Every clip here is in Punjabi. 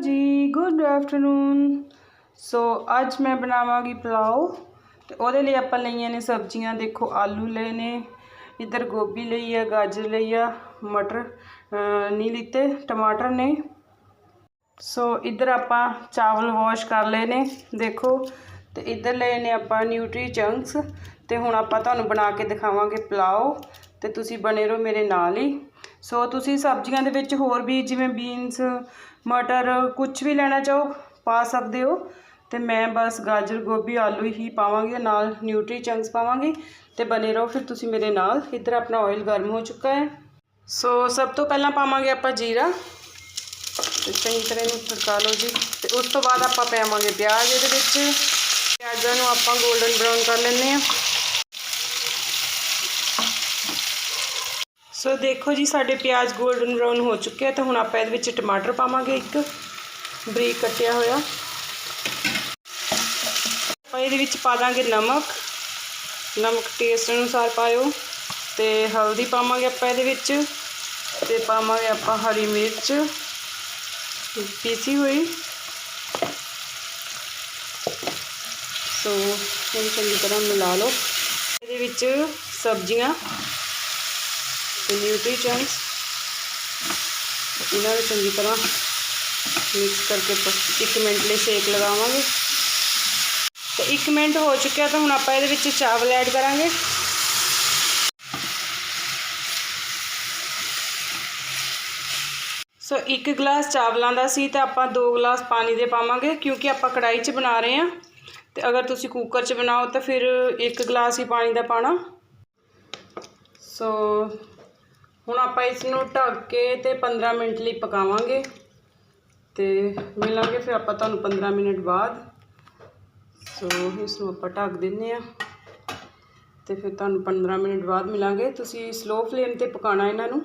ਜੀ ਗੁੱਡ ਆਫਟਰਨੂਨ ਸੋ ਅੱਜ ਮੈਂ ਬਣਾਵਾਂਗੀ ਪਲਾਓ ਤੇ ਉਹਦੇ ਲਈ ਆਪਾਂ ਲਈਆਂ ਨੇ ਸਬਜ਼ੀਆਂ, ਦੇਖੋ ਆਲੂ ਲਏ ਨੇ, ਇੱਧਰ ਗੋਭੀ ਲਈ ਆ, ਗਾਜਰ ਲਈ ਆ, ਮਟਰ, ਅਹ, ਨਹੀਂ ਲਿੱਤੇ, ਟਮਾਟਰ ਨੇ। ਸੋ ਇੱਧਰ ਆਪਾਂ ਚਾਵਲ ਵਾਸ਼ ਕਰ ਲਏ ਨੇ, ਦੇਖੋ। ਤੇ ਇੱਧਰ ਲਏ ਨੇ ਆਪਾਂ ਨਿਊਟਰੀ ਚੰਕਸ ਤੇ ਹੁਣ ਆਪਾਂ ਤੁਹਾਨੂੰ ਬਣਾ ਕੇ ਦਿਖਾਵਾਂਗੇ ਪਲਾਓ ਤੇ ਤੁਸੀਂ ਬਣੇ ਰਹੋ ਮੇਰੇ ਨਾਲ ਹੀ। ਸੋ ਤੁਸੀਂ ਸਬਜ਼ੀਆਂ ਦੇ ਵਿੱਚ ਹੋਰ ਵੀ ਜਿਵੇਂ ਬੀਨਸ ਮਟਰ ਕੁਝ ਵੀ ਲੈਣਾ ਚਾਹੋ, ਪਾ ਸਕਦੇ ਹੋ। ਤੇ ਮੈਂ ਬਸ ਗਾਜਰ, ਗੋਭੀ, ਆਲੂ ਹੀ ਪਾਵਾਂਗੀ ਨਾਲ ਨਿਊਟਰੀ ਚੰਕਸ ਪਾਵਾਂਗੀ ਤੇ ਬਣੇ ਰਹੋ ਫਿਰ ਤੁਸੀਂ ਮੇਰੇ ਨਾਲ। ਇੱਧਰ ਆਪਣਾ ਆਇਲ ਗਰਮ ਹੋ ਚੁੱਕਾ ਹੈ। ਸੋ ਸਭ ਤੋਂ ਪਹਿਲਾਂ ਪਾਵਾਂਗੇ ਆਪਾਂ ਜੀਰਾ। ਤੇ ਚੰਗੀ ਤਰ੍ਹਾਂ ਇਹਨੂੰ ਤੜਕਾ ਲਓ ਜੀ। ਤੇ ਉਸ ਤੋਂ ਬਾਅਦ ਆਪਾਂ ਪਾਵਾਂਗੇ ਪਿਆਜ਼ ਇਹਦੇ ਵਿੱਚ। ਪਿਆਜ਼ਾਂ ਨੂੰ ਆਪਾਂ 골ਡਨ ਬਰਾਊਨ ਕਰ ਲੈਂਦੇ ਆ ਸੋ ਦੇਖੋ ਜੀ, ਸਾਡੇ ਪਿਆਜ਼ 골ਡਨ ਬ੍ਰਾਊਨ ਹੋ ਚੁੱਕੇ ਆ ਤੇ ਹੁਣ ਆਪਾਂ ਇਹਦੇ ਵਿੱਚ ਟਮਾਟਰ ਪਾਵਾਂਗੇ ਇੱਕ। ਬਰੀਕ ਕੱਟਿਆ ਹੋਇਆ। ਆਪਾਂ ਇਹਦੇ ਵਿੱਚ ਪਾ ਦਾਂਗੇ ਨਮਕ। ਨਮਕ ਟੇਸਟ ਅਨੁਸਾਰ ਪਾਇਓ। ਤੇ ਹਲਦੀ ਪਾਵਾਂਗੇ ਆਪਾਂ ਇਹਦੇ ਵਿੱਚ। ਤੇ ਪਾਵਾਂਗੇ ਆਪਾਂ ਹਰੀ ਮਿਰਚ। ਪੀਸੀ ਹੋਈ। ਸੋ ਇਹਨੂੰ ਚੰਗੀ ਤਰ੍ਹਾਂ ਮਿਲਾ ਲਓ। ਇਹਦੇ ਵਿੱਚ ਸਬਜ਼ੀਆਂ। ਤੇ ਨਿਊਟਰੀ ਚੰਕਸ ਇਹਨਾਂ ਨੂੰ ਚੰਗੀ ਤਰ੍ਹਾਂ ਮਿਕਸ ਕਰਕੇ ਆਪਾਂ ਇੱਕ ਮਿੰਟ ਲਈ ਸੇਕ ਲਗਾਵਾਂਗੇ। ਤੇ 1 ਮਿੰਟ ਹੋ ਚੁੱਕਿਆ ਤਾਂ ਹੁਣ ਆਪਾਂ ਇਹਦੇ ਵਿੱਚ ਚਾਵਲ ਐਡ ਕਰਾਂਗੇ। ਸੋ ਇੱਕ ਗਲਾਸ ਚਾਵਲਾਂ ਦਾ ਸੀ ਤਾਂ ਆਪਾਂ ਦੋ ਗਲਾਸ ਪਾਣੀ ਦੇ ਪਾਵਾਂਗੇ ਕਿਉਂਕਿ ਆਪਾਂ ਕੜਾਈ 'ਚ ਬਣਾ ਰਹੇ ਹਾਂ। ਤੇ ਅਗਰ ਤੁਸੀਂ ਕੁੱਕਰ 'ਚ ਬਣਾਓ ਤਾਂ ਫਿਰ ਇੱਕ ਗਲਾਸ ਹੀ ਪਾਣੀ ਦਾ ਪਾਣਾ। ਸੋ ਹੁਣ ਆਪਾਂ ਇਸ ਨੂੰ ਢੱਕ ਕੇ ਤੇ 15 ਮਿੰਟ ਲਈ ਪਕਾਵਾਂਗੇ ਤੇ ਮਿਲਾਂਗੇ ਫਿਰ ਆਪਾਂ ਤੁਹਾਨੂੰ 15 ਮਿੰਟ ਬਾਅਦ। ਸੋ ਇਸ ਨੂੰ ਆਪਾਂ ਢੱਕ ਦਿੰਨੇ ਆ ਤੇ ਫਿਰ ਤੁਹਾਨੂੰ 15 ਮਿੰਟ ਬਾਅਦ ਮਿਲਾਂਗੇ। ਤੁਸੀਂ ਸਲੋ ਫਲੇਮ ਤੇ ਪਕਾਣਾ ਇਹਨਾਂ ਨੂੰ।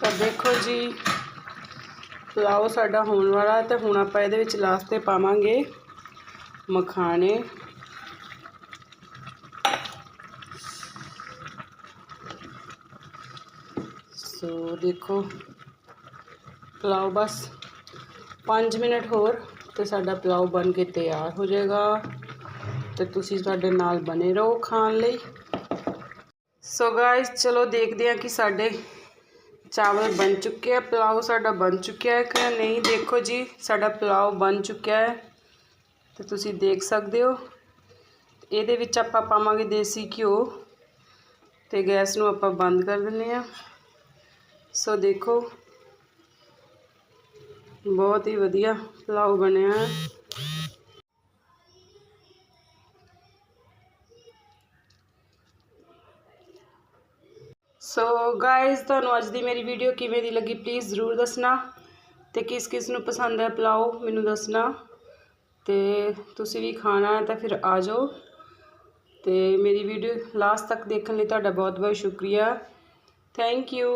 ਤਾਂ ਦੇਖੋ ਜੀ, ਪਲਾਓ ਸਾਡਾ ਹੋਣ ਵਾਲਾ ਤੇ ਹੁਣ ਆਪਾਂ ਇਹਦੇ ਵਿੱਚ ਲਾਸਟ ਤੇ ਪਾਵਾਂਗੇ ਮਖਾਣੇ। ਸੋ ਦੇਖੋ। ਪਲਾਓ ਬਸ। 5 ਮਿੰਟ ਹੋਰ ਤੇ ਸਾਡਾ ਪਲਾਓ ਬਣ ਕੇ ਤਿਆਰ ਹੋ ਜਾਏਗਾ। ਤੇ ਤੁਸੀਂ ਸਾਡੇ ਨਾਲ ਬਨੇ ਰਹੋ ਖਾਣ ਲਈ। ਸੋ ਗਾਇਸ ਚਲੋ ਦੇਖਦੇ ਹਾਂ ਕਿ ਸਾਡੇ ਚਾਵਲ ਬਣ ਚੁੱਕੇ ਆ। ਪਲਾਓ ਸਾਡਾ ਬਣ ਚੁੱਕਿਆ ਹੈ ਕਿ ਨਹੀਂ? ਦੇਖੋ ਜੀ, ਸਾਡਾ ਪਲਾਓ ਬਣ ਚੁੱਕਿਆ ਹੈ। ਤੇ ਤੁਸੀਂ ਦੇਖ ਸਕਦੇ ਹੋ। ਇਹਦੇ ਵਿੱਚ ਆਪਾਂ ਪਾਵਾਂਗੇ ਦੇਸੀ ਘਿਓ ਤੇ ਗੈਸ ਨੂੰ ਆਪਾਂ ਬੰਦ ਕਰ ਦਿੰਨੇ ਆ ਸੋ ਦੇਖੋ, ਬਹੁਤ ਹੀ ਵਧੀਆ ਪੁਲਾਓ ਬਣਿਆ ਹੈ। ਸੋ ਗਾਇਜ਼ ਤੁਹਾਨੂੰ ਅੱਜ ਦੀ ਮੇਰੀ ਵੀਡੀਓ ਕਿਵੇਂ ਦੀ ਲੱਗੀ ਪਲੀਜ਼ ਜ਼ਰੂਰ ਦੱਸਣਾ ਤੇ ਕਿਸ ਕਿਸ ਨੂੰ ਪਸੰਦ ਹੈ ਪਲਾਓ, ਮੈਨੂੰ ਦੱਸਣਾ। ਤੇ ਤੁਸੀਂ ਵੀ ਖਾਣਾ ਹੈ ਤਾਂ ਫਿਰ ਆ ਜਾਓ। ਤੇ ਮੇਰੀ ਵੀਡੀਓ ਲਾਸਟ ਤੱਕ ਦੇਖਣ ਲਈ ਤੁਹਾਡਾ ਬਹੁਤ ਬਹੁਤ ਸ਼ੁਕਰੀਆ। Thank you